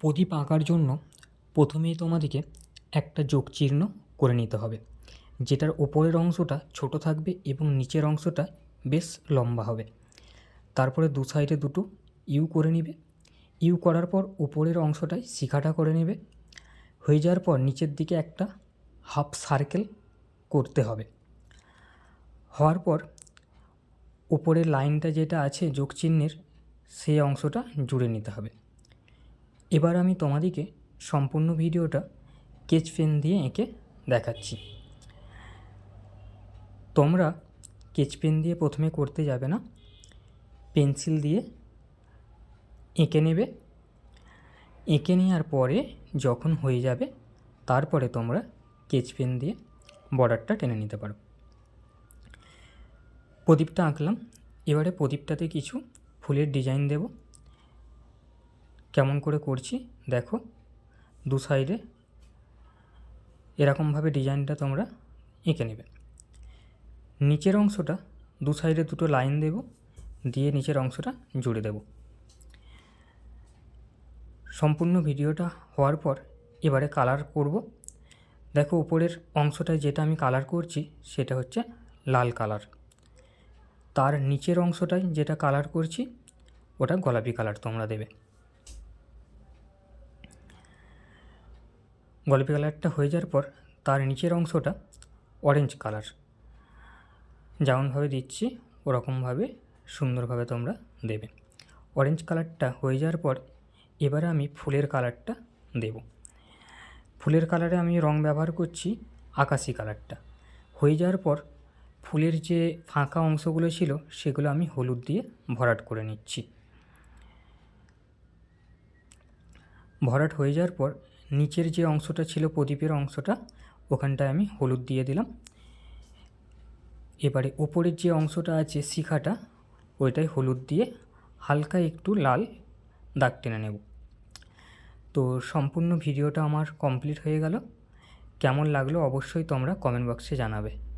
প্রদীপ আঁকার জন্য প্রথমেই তোমাদেরকে একটা যোগ চিহ্ন করে নিতে হবে। যেটার ওপরের অংশটা ছোট থাকবে এবং নিচের অংশটা বেশ লম্বা হবে। তারপরে দু সাইডে দুটো ইউ করে নিবে। ইউ করার পর উপরের অংশটায় শিখাটা করে নেবে। হয়ে যাওয়ার পর নিচের দিকে একটা হাফ সার্কেল করতে হবে। হওয়ার পর উপরের লাইনটা যেটা আছে যোগ চিহ্নের, সেই অংশটা জুড়ে নিতে হবে। এবার আমি তোমাদেরকে সম্পূর্ণ ভিডিওটা স্কেচ পেন দিয়ে এঁকে দেখাচ্ছি। তোমরা স্কেচ পেন দিয়ে প্রথমে করতে যাবে না, পেন্সিল দিয়ে এঁকে নেবে। এঁকে নেওয়ার পরে যখন হয়ে যাবে, তারপরে তোমরা স্কেচ পেন দিয়ে বর্ডারটা টেনে নিতে পারো। প্রদীপটা আঁকলাম। এবারে প্রদীপটাতে কিছু ফুলের ডিজাইন দেব। কেমন করে করছি, দেখো, দু সাইডে এরকমভাবে ডিজাইনটা তোমরা এঁকে নেবে। নিচের অংশটা দু সাইডে দুটো লাইন দেব, দিয়ে নিচের অংশটা জুড়ে দেব। সম্পূর্ণ ভিডিওটা হওয়ার পর এবারে কালার করব। দেখো, উপরের অংশটায় যেটা আমি কালার করছি সেটা হচ্ছে লাল কালার। তার নিচের অংশটায় যেটা কালার করছি, ওটা গোলাপি কালার তোমরা দেবে। গোলাপি কালারটা হয়ে যাওয়ার পর তার নিচের অংশটা অরেঞ্জ কালার যেমনভাবে দিচ্ছি, ওরকমভাবে, সুন্দরভাবে তোমরা দেবে। অরেঞ্জ কালারটা হয়ে যাওয়ার পর এবারে আমি ফুলের কালারটা দেব। ফুলের কালারে আমি রং ব্যবহার করছি আকাশি কালারটা হয়ে যাওয়ার পর ফুলের যে ফাঁকা অংশগুলো ছিল, সেগুলো আমি হলুদ দিয়ে ভরাট করে নিচ্ছি। ভরাট হয়ে যাওয়ার পর নিচের যে অংশটা ছিল, প্রদীপের অংশটা, ওখানটায় আমি হলুদ দিয়ে দিলাম। এবারে ওপরের যে অংশটা আছে শিখাটা ওইটাই হলুদ দিয়ে হালকা একটু লাল দাগ টেনে নেব। তো সম্পূর্ণ ভিডিওটা আমার কমপ্লিট হয়ে গেল। কেমন লাগল অবশ্যই তোমরা কমেন্ট বক্সে জানাবে।